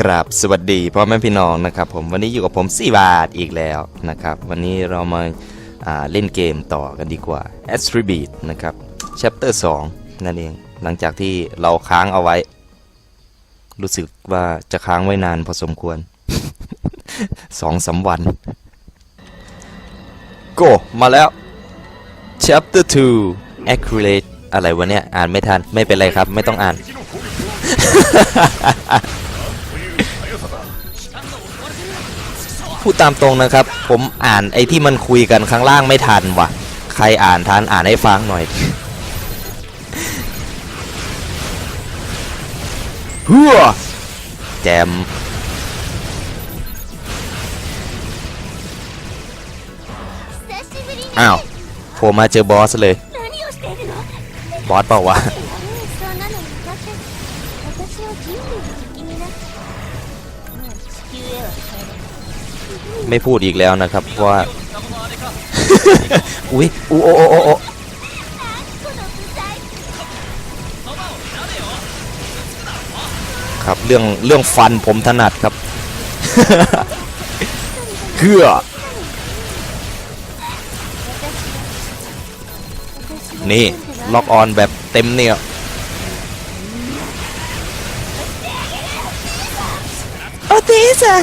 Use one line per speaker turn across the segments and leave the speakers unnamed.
กราบสวัสดีพ่อแม่พี่น้องนะครับผมวันนี้อยู่กับผม4บาทอีกแล้วนะครับ วันนี้เรามาาเล่นเกมต่อกันดีกว่า a s t r i b e a t นะครับ chapter 2 นั่นเอง หลังจากที่เราค้างเอาไว้ รู้สึกว่าจะค้างไว้นานพอสมควร สองสามวัน go มาแล้ว chapter 2 accurate อะไรวะเนี่ย อ่านไม่ทันไม่เป็นไรครับ ไม่ต้องอ่าน พูดตามตรงนะครับ ผมอ่านไอ้ที่มันคุยกันข้างล่างไม่ทันวะใครอ่านทานอ่านให้ฟังหน่อยเพื่อแจมอ้าวผมมาเจอบอสเลย บอสเปล่าวะ ไม่พูดอีกแล้วนะครับว่า อุ้ยอู้โอโอโอครับเรื่องเรื่องฟันผมถนัดครับเพื่อนี่ ล็อกออนแบบเต็มเนี่ยโอติสัง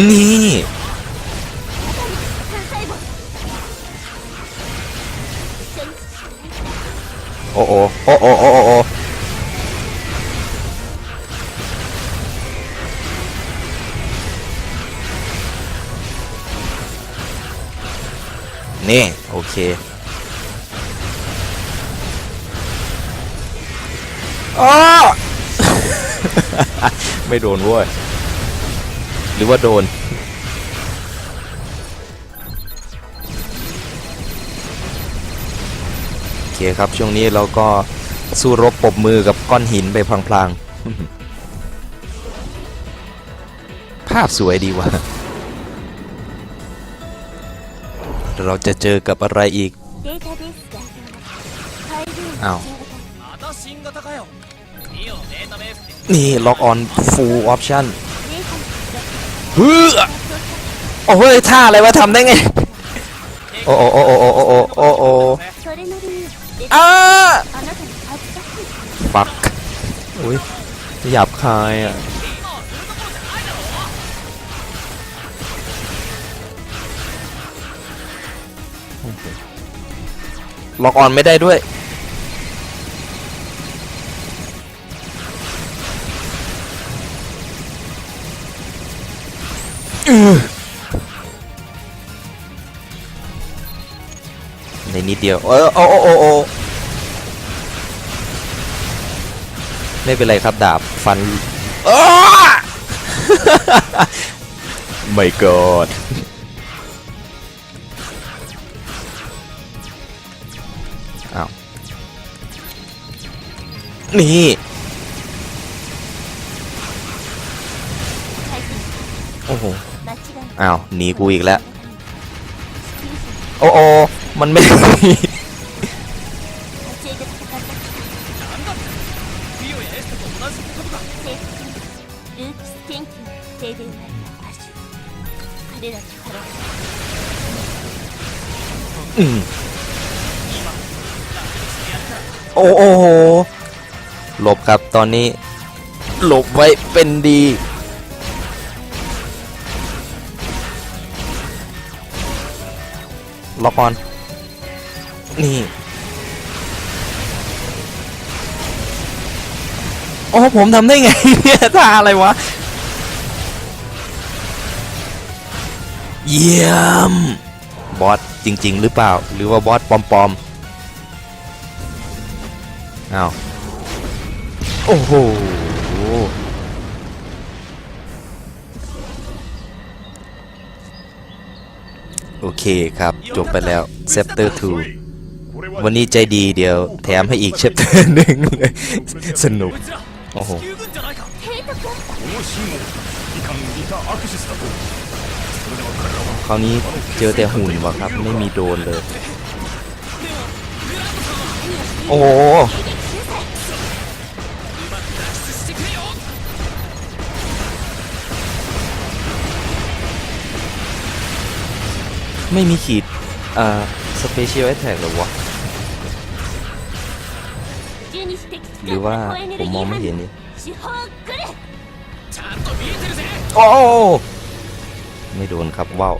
นี่โอ้โอ้โอ้โอ้โอ้โอ้นี่ โอเคอ๋อ ไม่โดนเว้ย หรือว่าโดน โอเคครับช่วงนี้เราก็สู้รบปบมือกับก้อนหินไปพลางๆ ภาพสวยดีว่ะ เราจะเจอกับอะไรอีกอา้า
ว
นี่ ล็อกออนฟูล
ออปชั่
น ฮึโอ้โหท่าอะไรวะทำได้ไง โอ้โอ้โอ้โอ้โอ้โอ้โอ้โอ้อ้าฟักอุ้ยหยาบคายอะล็อกออนไม่ได้ด้วย ในนิดเดียวเออโอ้โอ้โอ้โอ้ไม่เป็นไรครับดาบฟันอ้ไม่กอดอ้าวนี่ อ้าวหนีกูอีกแล้ว โอ้โอมันไม่โอ้โหหลบครับตอนนี้ หลบไว้เป็นดี ล็อกออน นี่ โอ้ ผมทำได้ไงเนี่ยท่าอะไรวะ เยี่ยม บอสจริง ๆ หรือเปล่า หรือว่าบอสปลอมๆอ้าว โอ้โห โอเคครับ จบไปแล้วเซฟเตอร์ทูวันนี้ใจดีเดี๋ยวแถมให้อีกเซฟเตอร์หนึ่งเลยสนุก
โอ้โห
คราวนี้เจอแต่หุ่นวะครับ ไม่มีโดนเลย โอ้ ไม่มีขีด เอ่อสเปเชียลแอทแทกหรอวะ หรือว่าผมมองไม่เห็นนี่โอ้ไม่โดนครับว้าว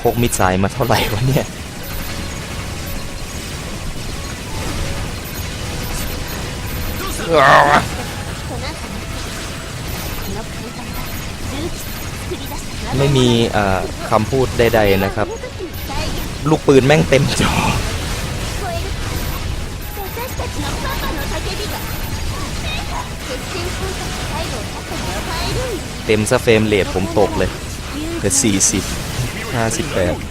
พกมิดสายมาเท่าไหร่วะเนี่ย ไม่มีคำพูดใดๆนะครับ ลูกปืนแม่งเต็มจอเต็มซะเฟรมเลทผมตกเลยเกือ
บสี่สิบห้าสิบแ58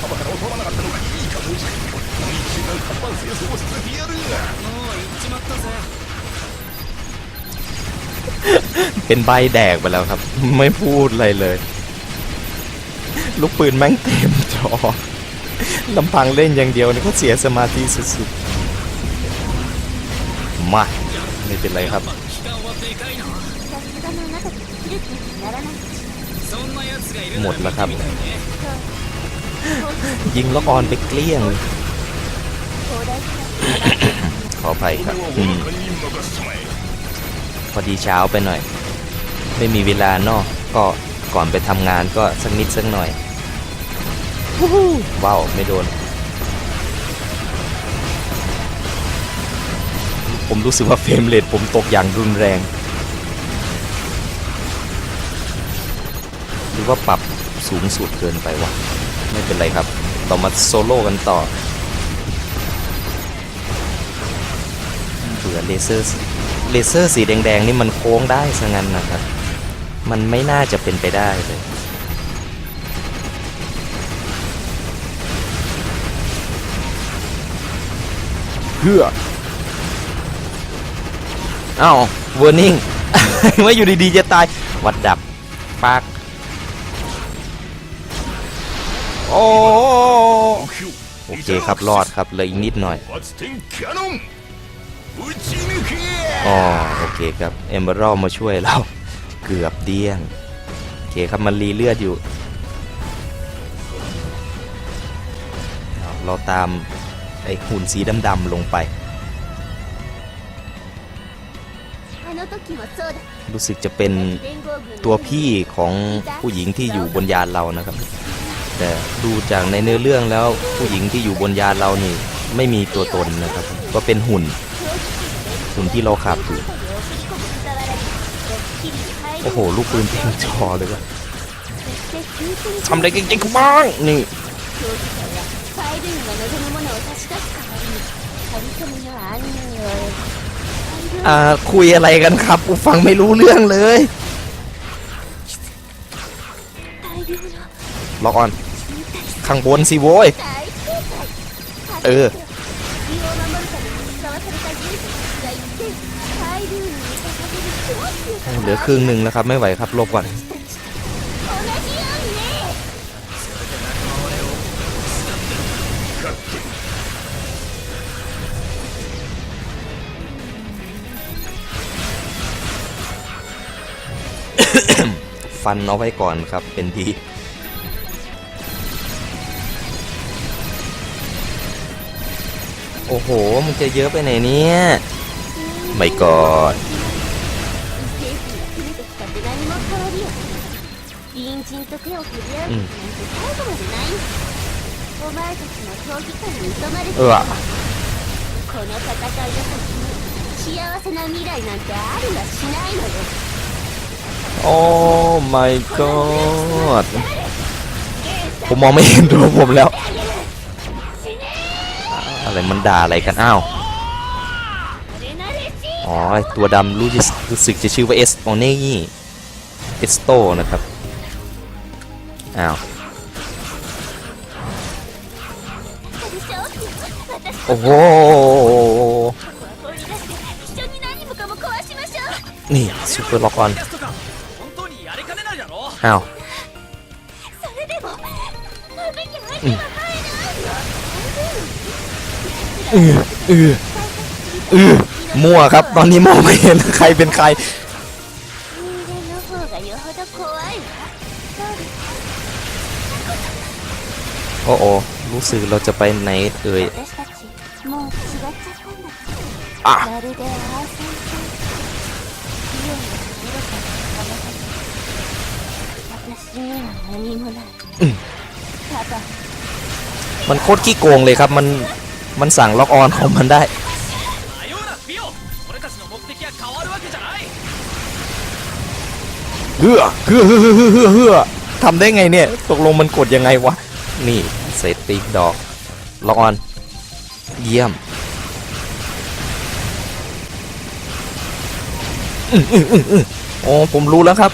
パパから教わらなかったのがいいかもしれないこの一週間看板清掃をさせてやるが
もう行っちまったぜ
เป็นใบแดกไปแล้วครับ ไม่พูดอะไรเลย ลูกปืนแม่งเต็มจอลำพังเล่นอย่างเดียวนี่ก็เสียสมาธิสุดๆ มา ไม่เป็นไรครับ
期間はでかいな
さすがのあなたとできる気にならない
そんな奴がいる
หมดแล้วครับ
見てみたいね
ยิงล็อกออนไปเกลี้ยง ขออภัยครับพอดีเช้าไปหน่อย ไม่มีเวลาเนาะก็ก่อนไปทำงานก็สักนิดสักหน่อยว้ว้าวไม่โดน ผมรู้สึกว่าเฟรมเรทผมตกอย่างรุนแรง หรือว่าปรับสูงสุดเกินไปว่ะ ไม่เป็นไรครับ ต่อมาโซโล่กันต่อเบื่อเลเซอร์เลเซอร์สีแดงๆนี่มันโค้งได้ซะงั้นนะครับ มันไม่น่าจะเป็นไปได้เลยเพื่ออ้าวเวอร์นิ่งว่าอยู่ดีๆจะตาย วัดดับปาก โอ้โอเคครับรอดครับเลยอีกนิดหน่อยอ๋อโอเคครับเอมเบอรัลมาช่วยเรา เกือบเดี้ยงโอเคครับมันรีเลือดอยู่ เราตามไอหุ่นสีดำๆลงไป รู้สึกจะเป็นตัวพี่ของผู้หญิงที่อยู่บนยานเรานะครับ แต่ดูจากในเนื้อเรื่องแล้วผู้หญิงที่อยู่บนยานเรานี่ ไม่มีตัวตนนะครับ ก็เป็นหุ่น หุ่นที่เราขับอยู่โอ้โห ลูกปืนเต็มจอเลยวะทำอะไรเก่งๆกูบ้างนี่อ่าคุยอะไรกันครับกูฟังไม่รู้เรื่องเลย ล็อกออน ข้างบนสิโว้ยเออเหลือครึ่งหนึ่งแล้วครับไม่ไหวครับลบก่อนฟันเอาไว้ก่อนครับเป็นดี โอ้โห มันจะเยอะไปไหนเนี่ย ไม่กอด
政府が決めてきたって何も変わりよ隣人と手を取り合うなんて最後までないんだ お前たちの闘技会に疎まれて
เออ
この戦いの先に幸せな未来なんてありはしないのよ
โอ้ my god ผมมองไม่เห็นตัวผมแล้ว อะไรมันด่าอะไรกันอ้าวอ๋อตัวดำรู้รู้สึกจะชื่อว่าเอสโอเน่เอสโตนะครับอ้าวโอ้โหนี่ซูเปอร์ล็อกออนอ้าว เออเออเออมั่วครับ ตอนนี้มองไม่เห็นใครเป็นใครโอ้โหรู้สึกเราจะไปไหนเอ่ย
อะ
มันโคตรขี้โกงเลยครับมัน มันสั่งล็อกออนของมันได้ เฮือเฮือเฮือเฮือฮือทำได้ไงเนี่ย ตกลงมันกดยังไงวะ นี่เซตติกดอก ล็อกออน เยี่ยมโอ้ผมรู้แล้วครับ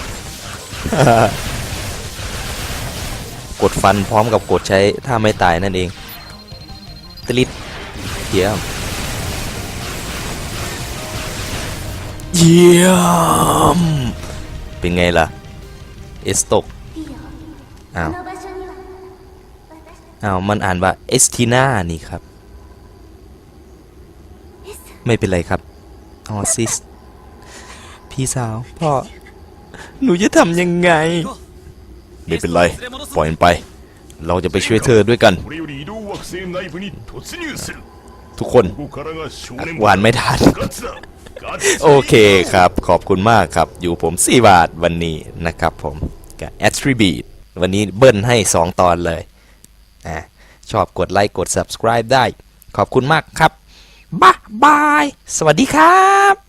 กดฟันพร้อมกับกดใช้ถ้าไม่ตายนั่นเอง ตลิดเยี่ยมเยี่ยมเป็นไงล่ะ เอสตก อ้าว อ้าว มันอ่านว่าเอสติน่านี่ครับ ไม่เป็นไรครับ ออซิส พี่สาว พ่อ หนูจะทำยังไง ไม่เป็นไร ปล่อยมันไป เราจะไปช่วยเธอด้วยกัน ทุกคนหวานไม่ทัน โอเคครับ ขอบคุณมากครับ อยู่ผม 4 บาทวันนี้นะครับผมกับ attribute วันนี้เบิ้ลให้ 2 ตอนเลยอะชอบกดไลค์กด subscribe ได้ ขอบคุณมากครับบ๊ายบาย สวัสดีครับ